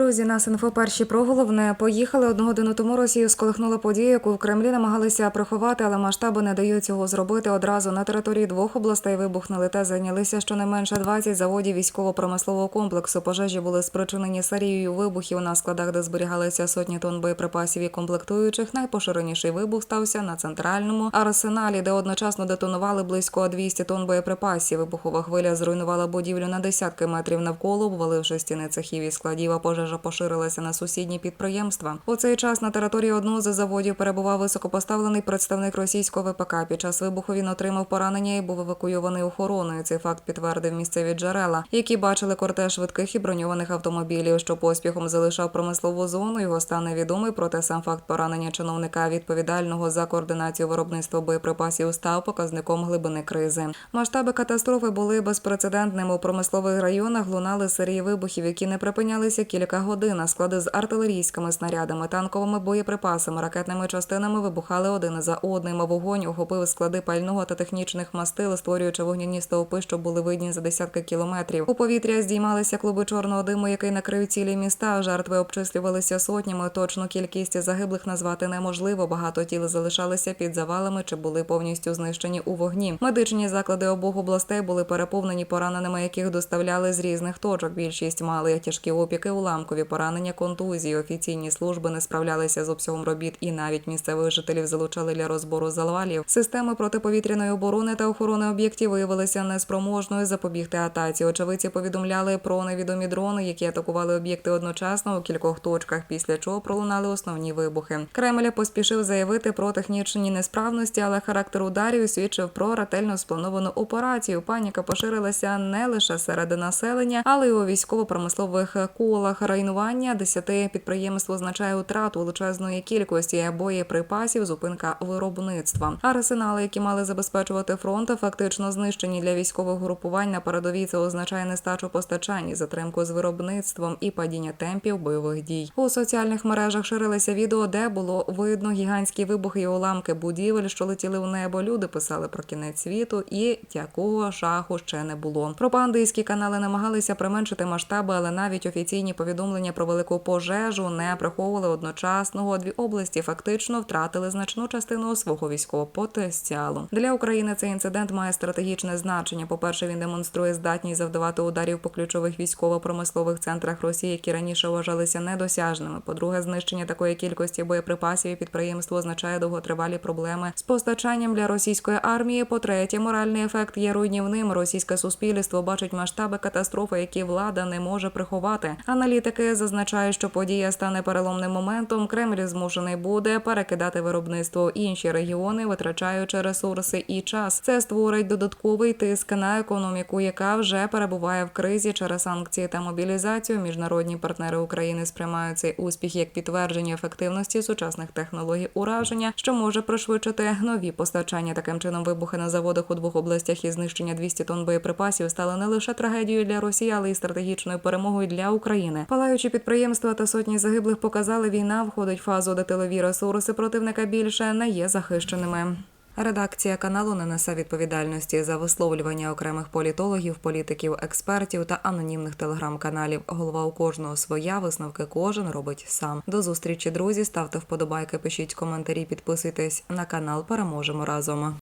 Друзі, нас інфо перші про головне. Поїхали одну годину тому. Росію сколихнула подія, яку в Кремлі намагалися приховати, але масштаби не дають цього зробити. Одразу на території двох областей вибухнули та зайнялися щонайменше 20 заводів військово-промислового комплексу. Пожежі були спричинені серією вибухів на складах, де зберігалися сотні тонн боєприпасів і комплектуючих. Найпоширеніший вибух стався на центральному арсеналі, де одночасно детонували близько 200 тонн боєприпасів. Вибухова хвиля зруйнувала будівлю на десятки метрів навколо, обваливши стіни цехів і складів. А пожежа поширилася на сусідні підприємства. У цей час на території одного з заводів перебував високопоставлений представник російського ВПК. Під час вибуху він отримав поранення і був евакуйований охороною. Цей факт підтвердив місцеві джерела, які бачили кортеж швидких і броньованих автомобілів, що поспіхом залишав промислову зону. Його стан невідомий, проте сам факт поранення чиновника відповідального за координацію виробництва боєприпасів став показником глибини кризи. Масштаби катастрофи були безпрецедентними. У промислових районах лунали серії вибухів, які не припинялися кілька годин. А склади з артилерійськими снарядами, танковими боєприпасами, ракетними частинами вибухали один за одним. Вогонь охопив склади пального та технічних мастил, створюючи вогняні стовпи, що були видні за десятки кілометрів. У повітря здіймалися клуби чорного диму, який накрив цілі міста. Жертви обчислювалися сотнями. Точну кількість загиблих назвати неможливо. Багато тіл залишалися під завалами чи були повністю знищені у вогні. Медичні заклади обох областей були переповнені пораненими, яких доставляли з різних точок. Більшість мали тяжкі опіки, уламкові поранення, контузії. Офіційні служби не справлялися з обсягом робіт, і навіть місцевих жителів залучали для розбору завалів. Системи протиповітряної оборони та охорони об'єктів виявилися неспроможною запобігти атаці. Очевидці повідомляли про невідомі дрони, які атакували об'єкти одночасно у кількох точках, після чого пролунали основні вибухи. Кремль поспішив заявити про технічні несправності, але характер ударів свідчив про ретельно сплановану операцію. Паніка поширилася не лише серед населення, але й у військово-промислових колах. Руйнування десяти підприємств означає утрату величезної кількості боєприпасів, зупинка виробництва. Арсенали, які мали забезпечувати фронт, фактично знищені для військових групувань на передовій. Це означає нестачу постачань, затримку з виробництвом і падіння темпів бойових дій. У соціальних мережах ширилися відео, де було видно гігантські вибухи і уламки будівель, що летіли в небо. Люди писали про кінець світу, і такого шаху ще не було. Пропагандистські канали намагалися применшити масштаби, але навіть офіційні повідомлення про велику пожежу не приховували одночасного. Дві області фактично втратили значну частину свого військового потенціалу. Для України цей інцидент має стратегічне значення. По перше, він демонструє здатність завдавати ударів по ключових військово-промислових центрах Росії, які раніше вважалися недосяжними. По-друге, знищення такої кількості боєприпасів і підприємств означає довготривалі проблеми з постачанням для російської армії. По-третє, моральний ефект є руйнівним. Російське суспільство бачить масштаби катастрофи, які влада не може приховати. Аналітики зазначають, що подія стане переломним моментом. Кремль змушений буде перекидати виробництво в інші регіони, витрачаючи ресурси і час. Це створить додатковий тиск на економіку, яка вже перебуває в кризі через санкції та мобілізацію. Міжнародні партнери України сприймають цей успіх як підтвердження ефективності сучасних технологій ураження, що може пришвидшити нові постачання. Таким чином, вибухи на заводах у двох областях і знищення 200 тонн боєприпасів стали не лише трагедією для Росії, але й стратегічною перемогою для України. Палаючі підприємства та сотні загиблих показали, війна входить в фазу, де тилові ресурси противника більше не є захищеними. Редакція каналу не несе відповідальності за висловлювання окремих політологів, політиків, експертів та анонімних телеграм-каналів. Голова у кожного своя висновки кожен робить сам. До зустрічі, друзі. Ставте вподобайки, пишіть коментарі, підписуйтесь на канал. Переможемо разом.